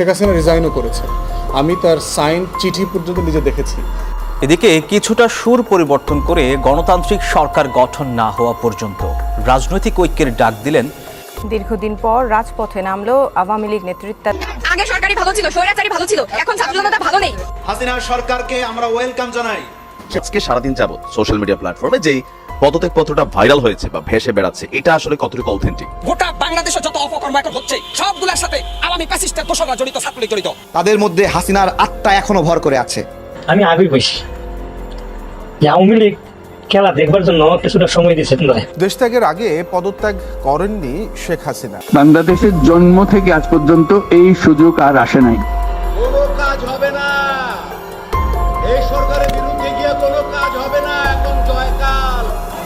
শেখ হাসিনা রিজাইনও করেছে। আমি তার সাইন চিঠি পর্যন্ত নিজে দেখেছি। এদিকে কিছুটা সুর পরিবর্তন করে গণতান্ত্রিক সরকার গঠন না হওয়া পর্যন্ত রাজনৈতিক ঐক্যের ডাক দিলেন দীর্ঘদিন পর রাজপথে নামলো আওয়ামী লীগ নেতৃত্বাধীন আগে সরকারি ভালো ছিল স্বৈরাচারী ভালো ছিল এখন ছাত্র জনতা ভালো নেই। হাসিনা সরকারকে আমরা ওয়েলকাম জানাই। আজকে সারাদিন যাবত সোশ্যাল মিডিয়া প্ল্যাটফর্মে যেই পদত্যাগ পত্রটা ভাইরাল হয়েছে বা ভেসে বেড়াচ্ছে এটা আসলে কতটুকু অথেন্টিক গোটা বাংলাদেশে যত অপকর্ম এখন হচ্ছে সবগুলোর সাথে আওয়ামী প্যাসিস্টের দোষরা জড়িত ছাত্রলীগ জড়িত। তাদের মধ্যে হাসিনার আত্মা এখনও ভর করে আছে। আমি আগে বসি আওয়ামী লীগ খেলা দেখবার জন্য কিছুটা সময় দিয়েছে নয় দেশত্যাগের আগে পদত্যাগ করেননি শেখ হাসিনা। বাংলাদেশের জন্ম থেকে আজ পর্যন্ত এই সুযোগ আর আসে নাই। কোনো কাজ হবে না।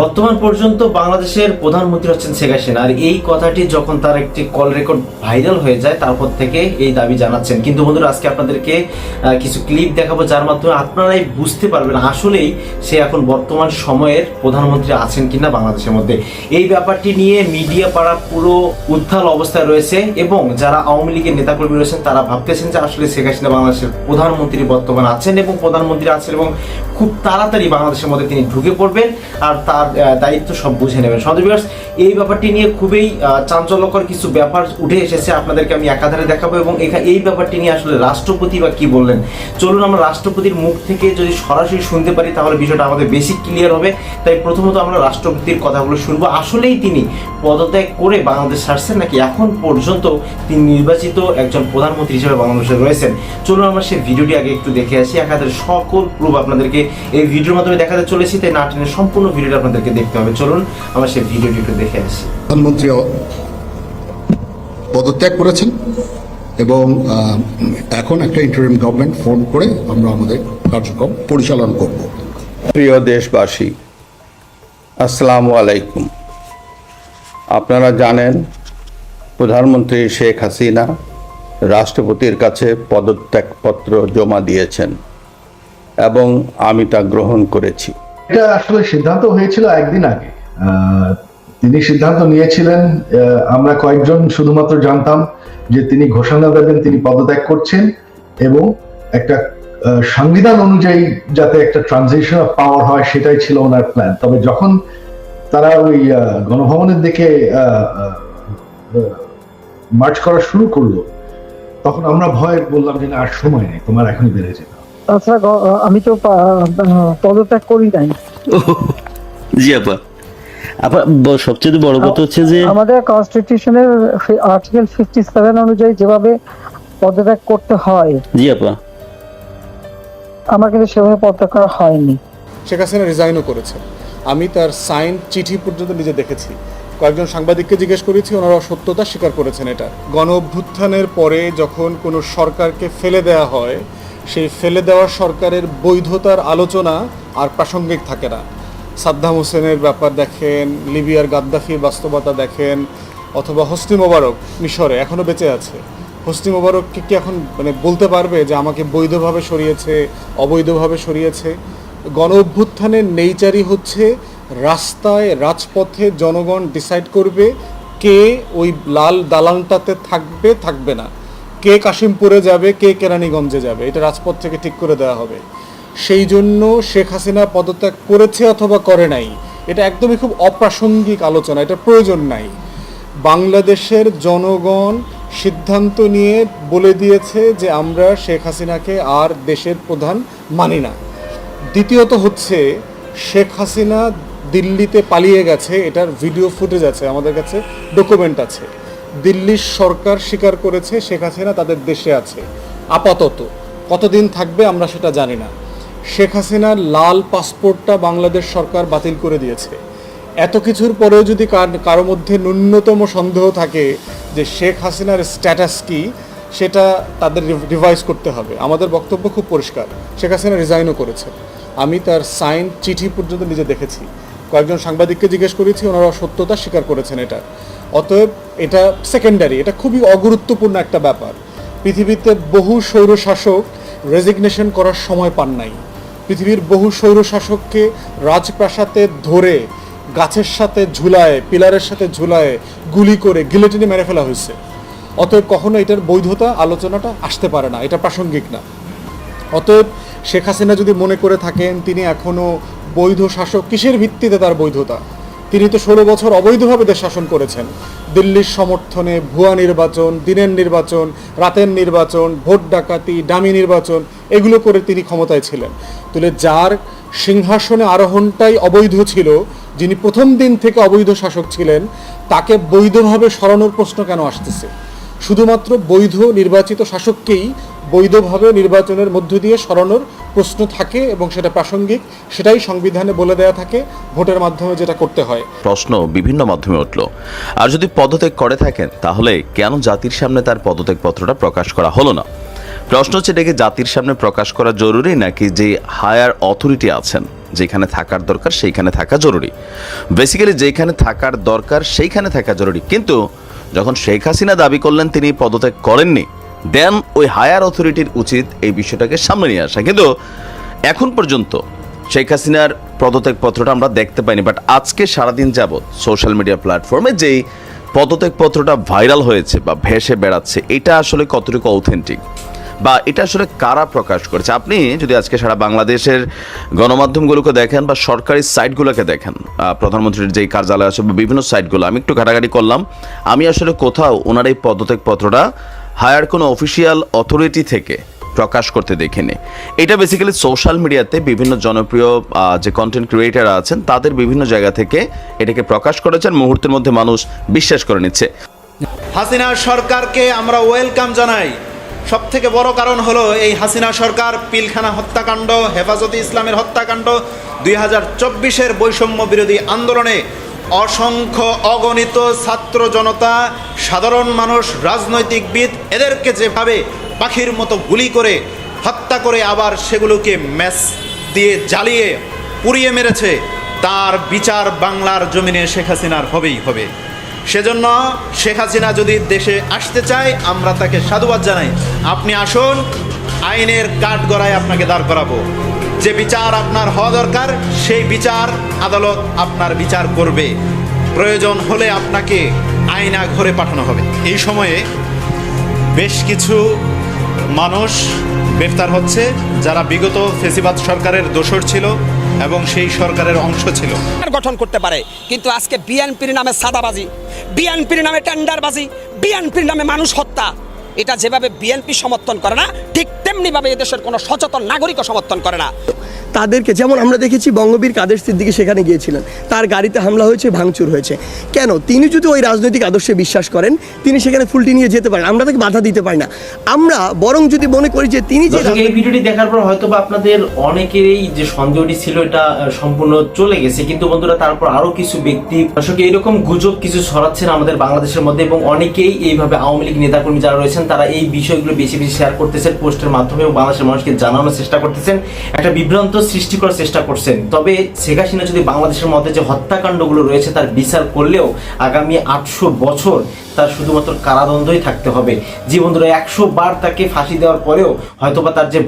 বর্তমান পর্যন্ত বাংলাদেশের প্রধানমন্ত্রী হচ্ছেন শেখ হাসিনা। আর এই কথাটি যখন তার একটি কল রেকর্ড ভাইরাল হয়ে যায়, তারপর থেকে এই দাবি জানাচ্ছেন। কিন্তু বন্ধুরা, আজকে আপনাদেরকে কিছু ক্লিপ দেখাবো যার মাধ্যমে আপনারাই বুঝতে পারবেন আসলেই সে এখন বর্তমান সময়ের প্রধানমন্ত্রী আছেন কিনা বাংলাদেশের মধ্যে। এই ব্যাপারটি নিয়ে মিডিয়া পাড়া পুরো উত্থাল অবস্থায় রয়েছে এবং যারা আওয়ামী লীগের নেতাকর্মী রয়েছেন, তারা ভাবতেছেন যে আসলে শেখ হাসিনা বাংলাদেশের প্রধানমন্ত্রী বর্তমান আছেন এবং প্রধানমন্ত্রী আছেন এবং খুব তাড়াতাড়ি বাংলাদেশের মধ্যে তিনি ঢুকে পড়বেন। আর তার দায়িত্ব সব বুঝে নেবেন। সন্দেহ এই ব্যাপারটি নিয়ে খুবই চাঞ্চল্যকর কিছু ব্যাপার উঠে এসেছে আপনাদেরকে আমি একাধারে দেখাবো এবং এখা- এই ব্যাপারটি নিয়ে আসলে রাষ্ট্রপতি বা কি বললেন? চলুন আমরা রাষ্ট্রপতির মুখ থেকে যদি সরাসরি শুনতে পারি, তাহলে বিষয়টা আমাদের বেশি ক্লিয়ার হবে। তাই প্রথমত আমরা রাষ্ট্রপতির কথাগুলো শুনব। আসলেই তিনি পদত্যাগ করে বাংলাদেশ ছাড়ছেন নাকি এখন পর্যন্ত তিনি নির্বাচিত একজন প্রধানমন্ত্রী হিসেবে বাংলাদেশে রয়েছেন? চলুন আমরা সেই ভিডিওটি আগে একটু দেখে আসি। একাধারে সকল প্রুফ আপনাদেরকে এই ভিডিওর মাধ্যমে দেখাতে চলেছি, তাই না টেনে সম্পূর্ণ ভিডিওটা আপনাদেরকে দেখতে হবে। চলুন আমরা সেই ভিডিওটি একটু দেখে। আসি প্রধানমন্ত্রী পদত্যাগ করেছেন এবং এখন একটা ইন্টারিম গভর্নমেন্ট ফর্ম করে আমরা আমাদের কার্যক্রম পরিচালনা করব। প্রিয় দেশবাসী আসসালামু আলাইকুম। আপনারা জানেন প্রধানমন্ত্রী শেখ হাসিনা রাষ্ট্রপতির কাছে পদত্যাগপত্র জমা দিয়েছেন এবং আমি তা গ্রহণ করেছি। এটা আসলে সিদ্ধান্ত হয়েছিল একদিন আগে। আহ, তিনি সিদ্ধান্ত নিয়েছিলেন আহ, আমরা কয়েকজন শুধুমাত্র জানতাম যে তিনি ঘোষণা দেবেন তিনি পদত্যাগ করছেন এবং একটা সংবিধান অনুযায়ী যাতে একটা ট্রানজিশন অফ পাওয়ার হয় সেটাই ছিল ওনার প্ল্যান তবে যখন তারা ওই গণভবনের দিকে মার্চ করা শুরু করল তখন আমরা ভয় বললাম যে না আর সময় নেই তোমার এখনই বেড়ে যেতে। তাছাড়া আমি তো পদত্যাগ করি নাই। জি আপা। আপা সবচেয়ে বড় কথা হচ্ছে যে আমাদের কনস্টিটিউশনের আর্টিকেল ফিফটি সেভেন অনুযায়ী যেভাবে পদত্যাগ করতে হয় জি আপা। আমার কিন্তু সেভাবে পদত্যাগ করা হয়নি। শেখ হাসিনা রিজাইনও করেছে। আমি তার সাইন চিঠি পর্যন্ত নিজে দেখেছি। কয়েকজন সাংবাদিককে জিজ্ঞেস করেছি ওনারা সত্যতা স্বীকার করেছেন এটা। গণ অভ্যুত্থানের পরে যখন কোনো সরকারকে ফেলে দেওয়া হয় সেই ফেলে দেওয়া সরকারের বৈধতার আলোচনা আর প্রাসঙ্গিক থাকে না। সাদ্দাম হোসেনের ব্যাপার দেখেন, লিবিয়ার গাদ্দাফির বাস্তবতা দেখেন, অথবা হস্তি মোবারক, মিশরে এখনও বেঁচে আছে। হোসনি মোবারককে কি এখন মানে বলতে পারবে যে আমাকে বৈধভাবে সরিয়েছে, অবৈধভাবে সরিয়েছে? গণ অভ্যুত্থানের নেইচারই হচ্ছে রাস্তায়, রাজপথে জনগণ ডিসাইড করবে কে ওই লাল দালানটাতে থাকবে থাকবে না। কে কাশিমপুরে যাবে, কে কেরানীগঞ্জে যাবে। এটা রাজপথ থেকে ঠিক করে দেওয়া হবে। সেই জন্য শেখ হাসিনা পদত্যাগ করেছে অথবা করে নাই। এটা একদমই খুব অপ্রাসঙ্গিক আলোচনা, এটা প্রয়োজন নাই। বাংলাদেশের জনগণ সিদ্ধান্ত নিয়ে বলে দিয়েছে যে আমরা শেখ হাসিনাকে আর দেশের প্রধান মানি না। দ্বিতীয়ত হচ্ছে, শেখ হাসিনা দিল্লিতে পালিয়ে গেছে, এটার ভিডিও ফুটেজ আছে, আমাদের কাছে ডকুমেন্ট আছে। দিল্লির সরকার স্বীকার করেছে শেখ হাসিনা তাদের দেশে আছে। আপাতত, কতদিন থাকবে আমরা সেটা জানি না। শেখ হাসিনার লাল পাসপোর্টটা বাংলাদেশ সরকার বাতিল করে দিয়েছে। এত কিছুর পরেও যদি কার- মধ্যে ন্যূনতম সন্দেহ থাকে যে শেখ হাসিনার স্ট্যাটাস কি, সেটা তাদের রিভাইজ করতে হবে। আমাদের বক্তব্য খুব পরিষ্কার। শেখ হাসিনা রিজাইনও করেছে আমি তার সাইন চিঠি পর্যন্ত নিজে দেখেছি। কয়েকজন সাংবাদিককে জিজ্ঞেস করেছি ওনারা সত্যতা স্বীকার করেছেন এটা। অতএব এটা সেকেন্ডারি এটা খুবই অগুরুত্বপূর্ণ একটা ব্যাপার। পৃথিবীতে বহু স্বৈরশাসক রেজিগনেশন করার সময় পান নাই। পৃথিবীর বহু স্বৈরশাসককে রাজপ্রাসাতে ধরে, গাছের সাথে ঝুলায়, পিলারের সাথে ঝুলায়, গুলি করে গিলেটিনে মেরে ফেলা হয়েছে। অতএব কখনো এটার বৈধতা আলোচনাটা আসতে পারে না, এটা প্রাসঙ্গিক না। অতএব শেখ হাসিনা যদি মনে করে থাকেন, তিনি এখনও বৈধ শাসক, কিসের ভিত্তিতে তার বৈধতা? তিনি তো ষোলো বছর অবৈধভাবে দেশ শাসন করেছেন। দিল্লির সমর্থনে ভুয়া নির্বাচন, দিনের নির্বাচন, রাতের নির্বাচন, ভোট ডাকাতি ডামি নির্বাচন, এগুলো করে তিনি ক্ষমতায় ছিলেন। তাহলে যার সিংহাসনে আরোহণটাই অবৈধ ছিল, যিনি প্রথম দিন থেকে অবৈধ শাসক ছিলেন, তাকে বৈধভাবে সরানোর প্রশ্ন কেন আসতেছে? শুধুমাত্র বৈধ নির্বাচিত শাসককেই বৈধভাবে নির্বাচনের মধ্য দিয়ে সরানোর প্রশ্ন থাকে এবং সেটা প্রাসঙ্গিক, সেটাই সংবিধানে বলে দেয়া থাকে, ভোটের মাধ্যমে যেটা করতে হয়। প্রশ্ন বিভিন্ন মাধ্যমে উঠল। আর যদি পদত্যাগ করে থাকেন, তাহলে কেন জাতির সামনে তার পদত্যাগ পত্রটা প্রকাশ করা হলো না? প্রশ্ন হচ্ছে এটাকে জাতির সামনে প্রকাশ করা জরুরি, নাকি যে হায়ার অথরিটি আছেন, যেখানে থাকার দরকার, সেইখানে থাকা জরুরি? বেসিক্যালি যেখানে থাকার দরকার, সেইখানে থাকা জরুরি। কিন্তু যখন শেখ হাসিনা দাবি করলেন, তিনি পদত্যাগ করেননি দেন ওই হায়ার অথরিটির উচিত এই বিষয়টাকে সামনে নিয়ে আসা। কিন্তু এখন পর্যন্ত শেখ হাসিনার পদত্যাগ পত্রটা আমরা দেখতে পাইনি বাট আজকে সারাদিন যাবৎ সোশ্যাল মিডিয়া প্ল্যাটফর্মে যেই পদত্যাগ পত্রটা ভাইরাল হয়েছে বা ভেসে বেড়াচ্ছে, এটা আসলে কতটুকু অথেন্টিক বা এটা আসলে কারা প্রকাশ করেছে? আপনি যদি আজকে সারা বাংলাদেশের গণমাধ্যমগুলোকে দেখেন বা সরকারি সাইটগুলোকে দেখেন প্রধানমন্ত্রীর যেই কার্যালয় আছে বা বিভিন্ন সাইটগুলো আমি একটু ঘাটাঘাটি করলাম, আমি আসলে কোথাও ওনার এই পদত্যাগ পত্রটা হায়ার কোনো অফিসিয়াল অথরিটি থেকে প্রকাশ করতে দেখিনি। এটা বেসিক্যালি সোশ্যাল মিডিয়াতে বিভিন্ন জনপ্রিয় যে কন্টেন্ট ক্রিয়েটার আছেন, তাদের বিভিন্ন জায়গা থেকে এটাকে প্রকাশ করেছেন মুহূর্তের মধ্যে মানুষ বিশ্বাস করে নিচ্ছে। হাসিনা সরকারকে আমরা ওয়েলকাম জানাই। সব থেকে বড় কারণ হলো এই হাসিনা সরকার পিলখানা হত্যাকাণ্ড, হেফাজতে ইসলামের হত্যাকাণ্ড, দুই হাজার চব্বিশের বৈষম্য বিরোধী আন্দোলনে অসংখ্য অগণিত ছাত্র জনতা সাধারণ মানুষ, রাজনৈতিকবিদ, এদেরকে যেভাবে পাখির মতো গুলি করে হত্যা করে আবার সেগুলোকে ম্যাচ দিয়ে জ্বালিয়ে পুড়িয়ে মেরেছে, তার বিচার বাংলার জমিনে শেখ হাসিনার হবেই হবে। সেজন্য শেখ হাসিনা যদি দেশে আসতে চায়, আমরা তাকে সাধুবাদ জানাই। আপনি আসুন, আইনের কাঠ গড়ায় আপনাকে দাঁড় করাবো। যে বিচার আপনার হওয়া দরকার, সেই বিচার আদালত আপনার বিচার করবে। প্রয়োজন হলে আপনাকে আইনা ঘরে পাঠানো হবে। এই সময়ে বেশ কিছু মানুষ গ্রেফতার হচ্ছে, যারা বিগত ফেসিবাদ সরকারের দোসর ছিল এবং সেই সরকারের অংশ ছিল। গঠন করতে পারে, কিন্তু আজকে বিএনপির নামে সাদাবাজি, বিএনপির নামে টেন্ডারবাজি, বিএনপির নামে মানুষ হত্যা। এটা যেভাবে বিএনপি সমর্থন করে না, ঠিক তেমনি ভাবে এদেশের কোনো সচেতন নাগরিকও সমর্থন করে না। তাদেরকে যেমন আমরা দেখেছি বঙ্গবীর কাদের সিদ্দিকি সেখানে গিয়েছিলেন তার গাড়িতে হামলা হয়েছে ভাঙচুর হয়েছে। কেন? তিনি যদি ওই রাজনৈতিক আদর্শে বিশ্বাস করেন তিনি সেখানে ফুলটি নিয়ে যেতে পারেন আমরা তাকে বাধা দিতে পারি না। আমরা বরং যদি মনে করি যে তিনি যে এই ভিডিওটি দেখার পর হয়তো বা আপনাদের অনেকেরই যে সন্দেহটি ছিল এটা সম্পূর্ণ চলে গেছে। কিন্তু বন্ধুরা তারপর আরও কিছু ব্যক্তি দর্শক এরকম গুজব কিছু ছড়াচ্ছেন আমাদের বাংলাদেশের মধ্যে এবং অনেকেই এইভাবে আওয়ামী লীগ নেতাকর্মী যারা রয়েছেন তারা এই বিষয়গুলো বেশি বেশি শেয়ার করতেছেন পোস্টের মাধ্যমে। এবং বাংলাদেশের মানুষকে জানানোর চেষ্টা করতেছেন, একটা বিভ্রান্ত সৃষ্টি করার চেষ্টা করছেন। তবে শেখ হাসিনা যদি বাংলাদেশের মধ্যে যে হত্যাকাণ্ডগুলো রয়েছে তার বিচার করলেও আগামী আটশো বছর তার শুধুমাত্র কারাদণ্ডই থাকতে হবে। জীবন ধরে একশো বার তাকে ফাঁসি দেওয়ার পরেও হয়তোবা তার যে